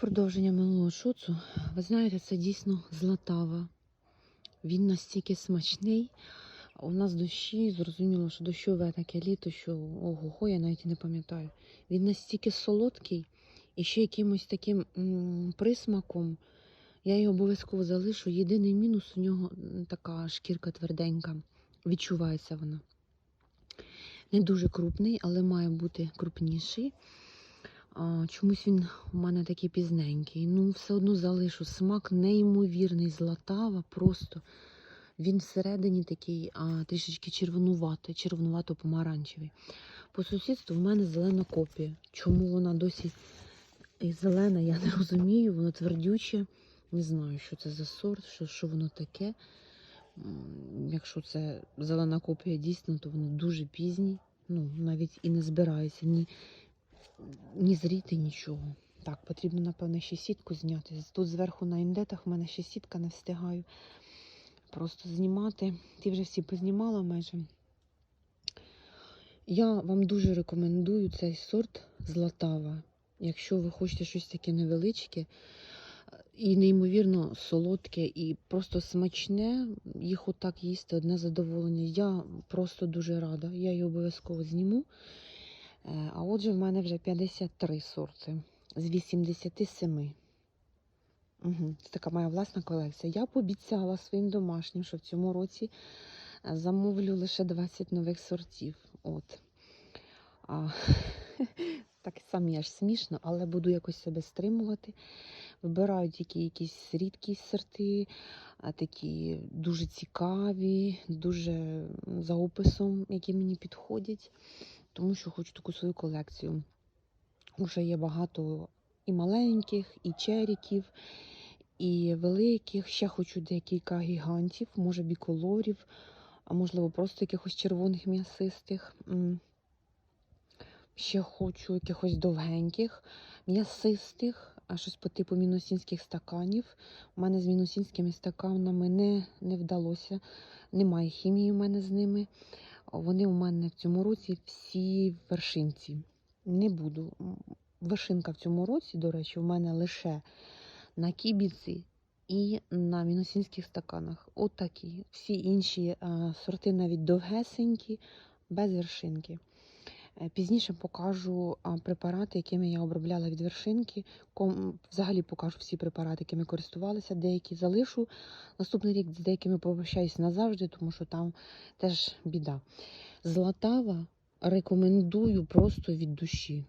Продовження минулого шоцу. Ви знаєте, це дійсно златава. Він настільки смачний. У нас дощі, зрозуміло, що дощове таке літо, що ого-го, я навіть не пам'ятаю. Він настільки солодкий і ще якимось таким м, присмаком. Я його обов'язково залишу. Єдиний мінус у нього така шкірка тверденька. Відчувається вона. Не дуже крупний, але має бути крупніший. Чомусь він у мене такий пізненький. Ну, все одно залишу. Смак неймовірний, златава, просто. Він всередині такий а, трішечки червонуватий, червонувато-помаранчевий. По сусідству в мене зелена копія. Чому вона досі зелена, я не розумію. Воно твердюче. Не знаю, що це за сорт, що, що воно таке. Якщо це зелена копія дійсно, то воно дуже пізній. Ну, навіть і не збирається ні, ні зріти, нічого. Так, потрібно, напевно, ще сітку зняти. Тут зверху на індетах в мене ще сітка не встигаю. Просто знімати. Ті вже всі познімала майже. Я вам дуже рекомендую цей сорт Златава. Якщо ви хочете щось таке невеличке і неймовірно солодке, і просто смачне, їх отак їсти одне задоволення. Я просто дуже рада. Я її обов'язково зніму. Е, А отже, в мене вже 53 сорти з 87. Угу. Це така моя власна колекція. Я пообіцяла своїм домашнім, що в цьому році е, замовлю лише 20 нових сортів. От. А, так самі аж смішно, але буду якось себе стримувати. Вибираю тільки якісь рідкі сорти, такі дуже цікаві, дуже за описом, які мені підходять, тому що хочу таку свою колекцію. Уже є багато і маленьких, і черіків, і великих. Ще хочу декілька гігантів, може біколорів, а можливо, просто якихось червоних м'ясистих. Ще хочу якихось довгеньких, м'ясистих, а щось по типу мінусінських стаканів. У мене з мінусінськими стаканами не, не вдалося. Немає хімії у мене з ними. Вони у мене в цьому році всі вершинці. Не буду. Вершинка в цьому році, до речі, у мене лише на кібіці і на міносінських стаканах. От. Всі інші а, сорти навіть довгесенькі, без вершинки. Е, Пізніше покажу препарати, якими я обробляла від вершинки. Взагалі покажу всі препарати, якими користувалася. Деякі залишу. Наступний рік з деякими попрощаюся назавжди, тому що там теж біда. Златава рекомендую просто від душі.